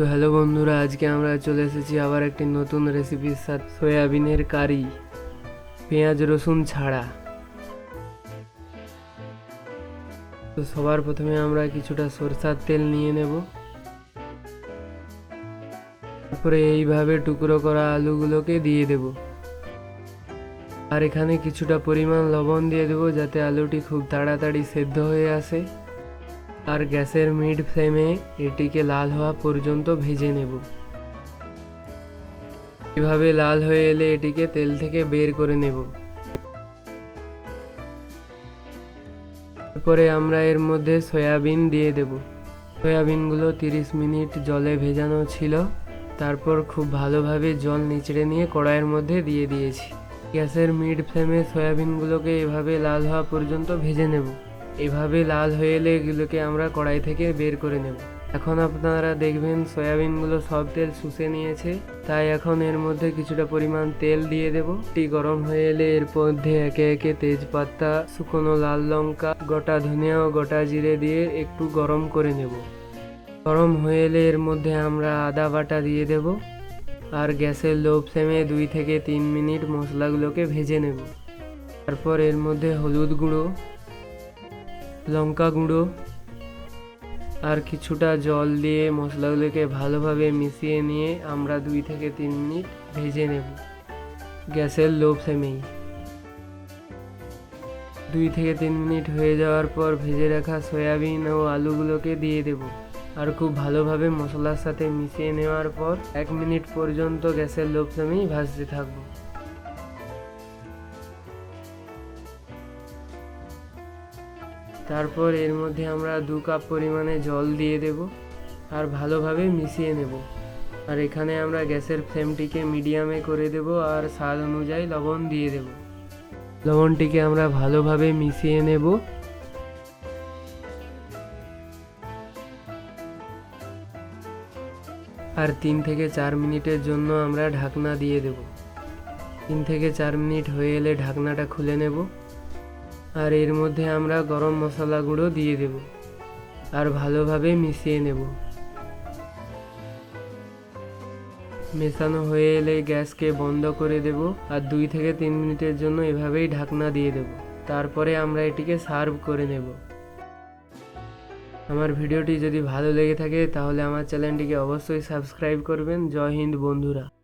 তো হ্যালো বন্ধুরা, আজকে আমরা চলে এসেছি আবার একটি নতুন রেসিপির সাথে সয়াবিনের কারি, পেঁয়াজ রসুন ছাড়া। তো সবার প্রথমে আমরা কিছুটা সরষার তেল নিয়ে নেব। তারপরে এইভাবে টুকরো করা আলুগুলোকে দিয়ে দেব। আর এখানে কিছুটা পরিমাণ লবণ দিয়ে দেবো যাতে আলুটি খুব তাড়াতাড়ি সেদ্ধ হয়ে আসে। আর গ্যাসের মিড ফ্লেমে এটিকে লাল হওয়া পর্যন্ত ভেজে নেব। এভাবে লাল হয়ে এলে এটিকে তেল থেকে বের করে নেব। তারপরে আমরা এর মধ্যে সয়াবিন দিয়ে দেব। সয়াবিনগুলো তিরিশ মিনিট জলে ভেজানো ছিল। তারপর খুব ভালোভাবে জল নিচড়ে নিয়ে কড়াইয়ের মধ্যে দিয়ে দিয়েছি। গ্যাসের মিড ফ্লেমে সয়াবিনগুলোকে এভাবে লাল হওয়া পর্যন্ত ভেজে নেব। এভাবে লাল হয়ে এলে এগুলোকে আমরা কড়াই থেকে বের করে নেব। এখন আপনারা দেখবেন সয়াবিনগুলো সব তেল শুষে নিয়েছে। তাই এখন এর মধ্যে কিছুটা পরিমাণ তেল দিয়ে দেব। টি গরম হয়ে এলে এর মধ্যে একে একে তেজপাতা, শুকনো লাল লঙ্কা, গোটা ধনিয়া ও গোটা জিরে দিয়ে একটু গরম করে নেব। গরম হয়ে এলে এর মধ্যে আমরা আদা বাটা দিয়ে দেব। আর গ্যাসের লো ফ্লেমে দুই থেকে তিন মিনিট মশলাগুলোকে ভেজে নেব। তারপর এর মধ্যে হলুদ গুঁড়ো লঙ্কা গুঁড়ো আর কিছুটা জল দিয়ে মশলাগুলোকে ভালোভাবে মিশিয়ে নিয়ে আমরা দুই থেকে তিন মিনিট ভেজে নেব। গ্যাসের লো ফ্লেমেই দুই থেকে তিন মিনিট হয়ে যাওয়ার পর ভেজে রাখা সয়াবিন ও আলুগুলোকে দিয়ে দেব। আর খুব ভালোভাবে মশলার সাথে মিশিয়ে নেওয়ার পর এক মিনিট পর্যন্ত গ্যাসের লো ফ্লেমেই ভাজতে থাকব। তারপর এর মধ্যে আমরা দু কাপ পরিমাণে জল দিয়ে দেব আর ভালোভাবে মিশিয়ে নেব। আর এখানে আমরা গ্যাসের ফ্লেমটিকে মিডিয়ামে করে দেব আর স্বাদ অনুযায়ী লবণ দিয়ে দেব। লবণটিকে আমরা ভালোভাবে মিশিয়ে নেব। আর তিন থেকে চার মিনিটের জন্য আমরা ঢাকনা দিয়ে দেব। তিন থেকে চার মিনিট হয়ে এলে ঢাকনাটা খুলে নেব। আর এর মধ্যে আমরা গরম মশলা গুঁড়ো দিয়ে দেব আর ভালোভাবে মিশিয়ে নেব। মেশানো হয়ে এলে গ্যাসকে বন্ধ করে দেব আর দুই থেকে তিন মিনিটের জন্য এভাবেই ঢাকনা দিয়ে দেব। তারপরে আমরা এটিকে সার্ভ করে নেব। আমার ভিডিওটি যদি ভালো লেগে থাকে তাহলে আমার চ্যানেলটিকে অবশ্যই সাবস্ক্রাইব করবেন। জয় হিন্দ বন্ধুরা।